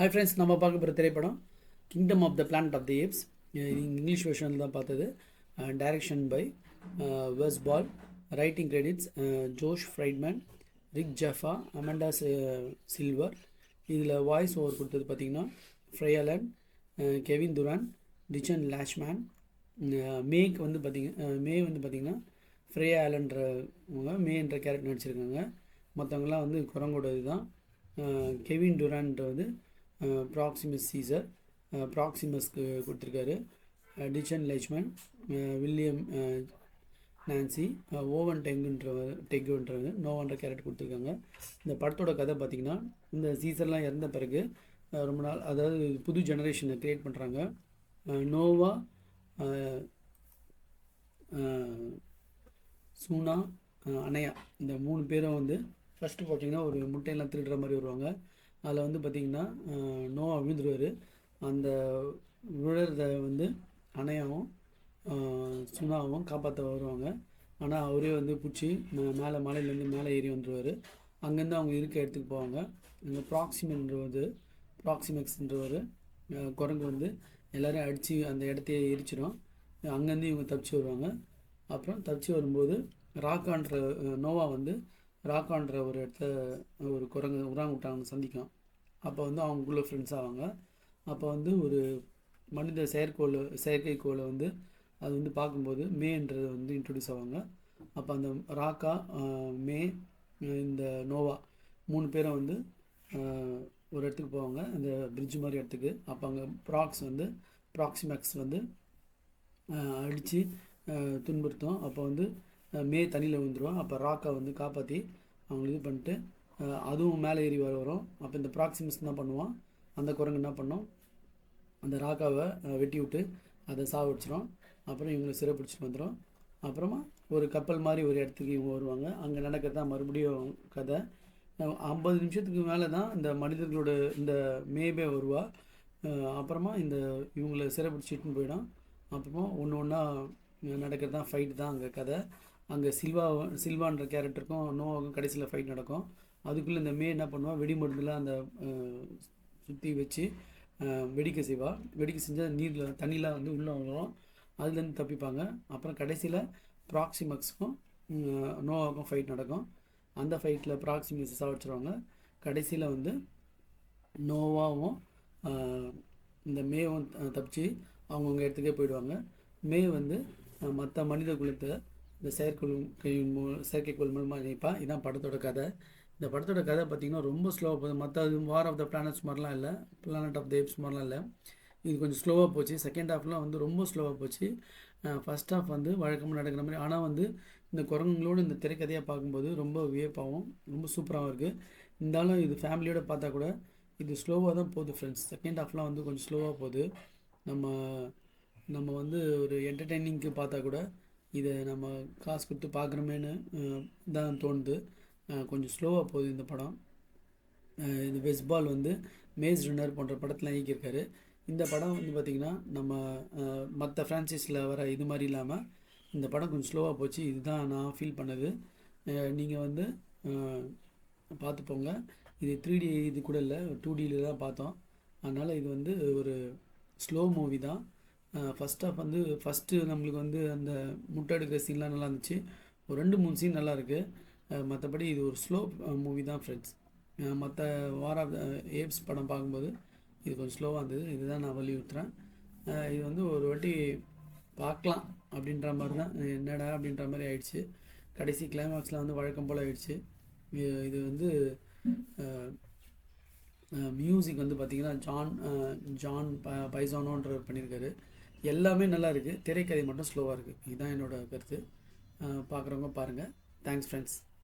Hi friends நம்ம பார்க்க போகிற திரைப்படம் Kingdom of the Planet of the Apes English வெர்ஷனில் தான் பார்த்தது. Direction by Wes Ball writing credits Josh Friedman Rick Jaffa Amanda Silver இதில் voice over கொடுத்தது பார்த்திங்கன்னா ஃப்ரையலன் கெவின் துரான் டிச்சன் லேஷ்மேன் மேக் வந்து பார்த்திங்க மே uh, வந்து பார்த்திங்கன்னா ஃப்ரேயா ஆலன்றவங்க மேன்ற கேரக்டர் நடிச்சிருக்காங்க. மற்றவங்களாம் வந்து குரங்கோட இதுதான். Uh, கெவின் டுரான்றது ப்ராக்சிமஸ் சீசர் ப்ராக்சிமஸ்க்கு கொடுத்துருக்காரு. டிச்சன் லைச்மேன் வில்லியம் நான்சி ஓவன் டெங்குன்றவர் டெங்குன்றவர் நோவன்ற கேரக்டர் கொடுத்துருக்காங்க. இந்த படத்தோட கதை பார்த்திங்கன்னா இந்த சீசர்லாம் இறந்த பிறகு ரொம்ப நாள் அதாவது புது ஜெனரேஷனை க்ரியேட் பண்ணுறாங்க நோவா சூனா அணையா இந்த மூணு பேரும் வந்து ஃபஸ்ட்டு பார்த்தீங்கன்னா ஒரு முட்டையெல்லாம் திருடுற மாதிரி வருவாங்க. அதில் வந்து பார்த்திங்கன்னா நோவா விழுந்துருவார். அந்த விழுறத வந்து அணையாவும் சுனாவும் காப்பாற்ற வருவாங்க. ஆனால் அவரே வந்து பிடிச்சி மேலே மலையிலேருந்து மேலே ஏறி வந்துடுவார் அங்கேருந்து அவங்க இருக்க இடத்துக்கு போவாங்க. இந்த ப்ராக்சிமென்றது ப்ராக்சிமெக்ஸ்ன்றவர் குரங்கு வந்து எல்லோரும் அடித்து அந்த இடத்தையே எரிச்சிடும். அங்கேருந்து இவங்க தப்பிச்சு வருவாங்க. அப்புறம் தப்பிச்சு வரும்போது ராக்கான்ற நோவா வந்து ராக்கான்ற ஒரு இடத்த ஒரு குரங்கு உராங் விட்டாங்க சந்திக்கும். அப்போ வந்து அவங்களுக்குள்ள ஃப்ரெண்ட்ஸ் ஆவாங்க. அப்போ வந்து ஒரு மனித செயற்கோள் செயற்கைக்கோளை வந்து அது வந்து பார்க்கும்போது மேன்றது வந்து இன்ட்ரடியூஸ் ஆவாங்க. அப்போ அந்த ராக்கா மே இந்த நோவா மூணு பேரும் வந்து ஒரு இடத்துக்கு போவாங்க. அந்த பிரிட்ஜ் மாதிரி இடத்துக்கு. அப்போ அங்கே ப்ராக்ஸ் வந்து ப்ராக்சிமேக்ஸ் வந்து அடித்து துன்புறுத்தும். அப்போ வந்து மே தண்ணியில் விழுந்துருவான். அப்போ ராக்கை வந்து காப்பாற்றி அவங்களை இது பண்ணிட்டு அதுவும் மேலே ஏறி வர வரும். அப்போ இந்த ப்ராக்சிமஸ் என்ன பண்ணுவான்? அந்த குரங்கு என்ன பண்ணோம்? அந்த ராக்காவை வெட்டி விட்டு அதை சாவடிச்சிடும் அப்புறம் இவங்களை சிறப்பிடிச்சிட்டு வந்துடும் அப்புறமா ஒரு கப்பல் மாதிரி ஒரு இடத்துக்கு இவங்க வருவாங்க. அங்கே நடக்கிறது தான் மறுபடியும் கதை. ஐம்பது நிமிஷத்துக்கு மேலே தான் இந்த மனிதர்களோட இந்த மேபே வருவா. அப்புறமா இந்த இவங்களை சிறப்பிடிச்சிட்டுன்னு போயிடும். அப்புறமா ஒன்று ஒன்றா நடக்கிறது தான் ஃபைட் தான் அங்கே கதை. அங்கே சில்வா சில்வான்ற கேரக்டருக்கும் நோவாவுக்கும் கடைசியில் ஃபைட் நடக்கும். அதுக்குள்ளே இந்த மே என்ன பண்ணுவாள் வெடிமருந்துலாம் அந்த சுற்றி வச்சு வெடிக்க செய்வா. வெடிக்க செஞ்சால் நீரில் தண்ணிலாம் வந்து உள்ளே வரும் அதுலேருந்து தப்பிப்பாங்க. அப்புறம் கடைசியில் ப்ராக்சிமக்ஸுக்கும் நோவாவுக்கும் ஃபைட் நடக்கும். அந்த ஃபைட்டில் ப்ராக்சிமக்ஸ் சாவடிச்சிருவாங்க. கடைசியில் வந்து நோவாவும் இந்த மேவும் தப்பிச்சு அவங்கவுங்க இடத்துக்கே போயிடுவாங்க. மே வந்து மற்ற மனித குலத்தை இந்த செயற்கொள் மூ செயற்கைக்கோள் மூலமாக நினைப்பா இதுதான் படத்தோட கதை. இந்த படத்தோட கதை பார்த்திங்கன்னா ரொம்ப ஸ்லோவாக போகுது. மற்ற வார் ஆஃப் த பிளானட்ஸ் மாதிரிலாம் இல்லை பிளானட் ஆஃப் த ஏப்ஸ் மாதிரிலாம் இல்லை. இது கொஞ்சம் ஸ்லோவாக போச்சு. செகண்ட் ஹாஃப்லாம் வந்து ரொம்ப ஸ்லோவாக போச்சு. ஃபஸ்ட் ஹாஃப் வந்து வழக்கமாக நடக்கிற மாதிரி ஆனால் வந்து இந்த குரங்குகளோடு இந்த திரைக்கதையாக பார்க்கும்போது ரொம்ப வியப்பாகவும் ரொம்ப சூப்பராகவும் இருக்குது இருந்தாலும் இது ஃபேமிலியோடு பார்த்தா கூட இது ஸ்லோவாக தான் போகுது ஃப்ரெண்ட்ஸ் செகண்ட் ஹாஃப்லாம் வந்து கொஞ்சம் ஸ்லோவாக போகுது. நம்ம நம்ம வந்து ஒரு என்டர்டெய்னிங்க்கு பார்த்தா கூட இதை நம்ம காசு கொடுத்து பார்க்குறோமேன்னு தான் தோணுது. கொஞ்சம் ஸ்லோவாக போகுது இந்த படம். இந்த வெஸ்ட் பால் வந்து மேஸ் ரன்னர் போன்ற படத்தில் இயக்கியிருக்காரு. இந்த படம் வந்து பார்த்திங்கன்னா நம்ம மற்ற ஃப்ரான்ச்சைஸில் வர இது மாதிரி இல்லாமல் இந்த படம் கொஞ்சம் ஸ்லோவாக போச்சு. இதுதான் நான் ஃபீல் பண்ணது. நீங்கள் வந்து பார்த்துப்போங்க இது த்ரீ டி இது கூட இல்லை டூ டியில் தான் பார்த்தோம். அதனால் இது வந்து ஒரு ஸ்லோ மூவி தான். ஃபஸ்ட் ஆஃப் வந்து ஃபஸ்ட்டு நம்மளுக்கு வந்து அந்த முட்டை எடுக்கிற சீன்லாம் நல்லா இருந்துச்சு. ஒரு ரெண்டு மூணு சீன் நல்லா இருக்குது மற்றபடி இது ஒரு ஸ்லோ மூவி தான் ஃப்ரெண்ட்ஸ் மற்ற வார ஏப்ஸ் படம் பார்க்கும்போது இது கொஞ்சம் ஸ்லோவாக இருந்தது. இதுதான் நான் வலியுறுத்துகிறேன் இது வந்து ஒரு வாட்டி பார்க்கலாம் அப்படின்ற மாதிரி தான். என்னடா அப்படின்ற மாதிரி ஆயிடுச்சு. கடைசி கிளைமேக்ஸில் வந்து வழக்கம் போல் ஆயிடுச்சு. இது வந்து மியூசிக் வந்து பார்த்திங்கன்னா ஜான் ஜான் ப பைசானோன்றவர் பண்ணியிருக்காரு எல்லாமே நல்லா இருக்குது திரைக்கதை மட்டும் ஸ்லோவாக இருக்குது இதுதான் என்னோடய கருத்து. பார்க்குறவங்க பாருங்கள் தேங்க்ஸ் ஃப்ரெண்ட்ஸ்